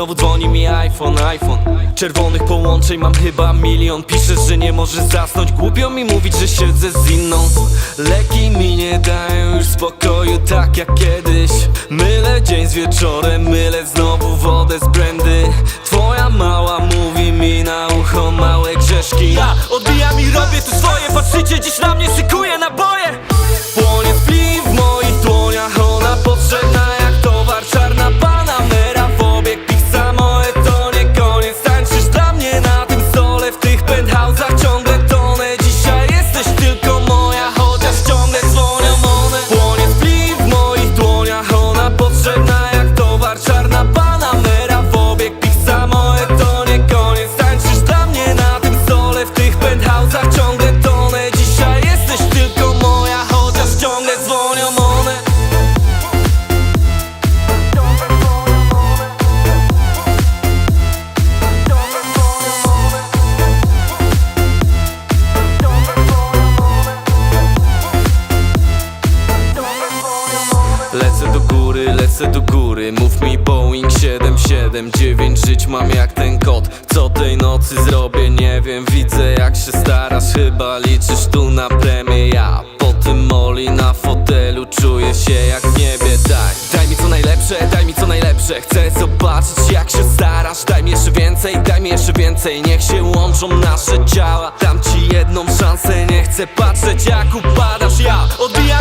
Znowu dzwoni mi iPhone, iPhone. Czerwonych połączeń mam chyba milion. Piszesz, że nie możesz zasnąć. Głupio mi mówić, że siedzę z inną. Leki mi nie dają już spokoju tak jak kiedyś. Mylę dzień z wieczorem, mylę znowu wodę z brandy Twoja mała mówi mi na ucho małe grzeszki. Ja odbijam i robię tu swoje Lecę do góry, lecę do góry Mów mi Boeing 779 Żyć mam jak ten kot. Co tej nocy zrobię, nie wiem Widzę jak się starasz Chyba liczysz tu na premię. Ja po tym moli na fotelu Czuję się jak w niebie. Daj, daj mi co najlepsze, daj mi co najlepsze Chcę zobaczyć jak się starasz. Daj mi jeszcze więcej, daj mi jeszcze więcej Niech się łączą nasze ciała. Dam ci jedną szansę Nie chcę patrzeć jak upadasz. Ja odbieram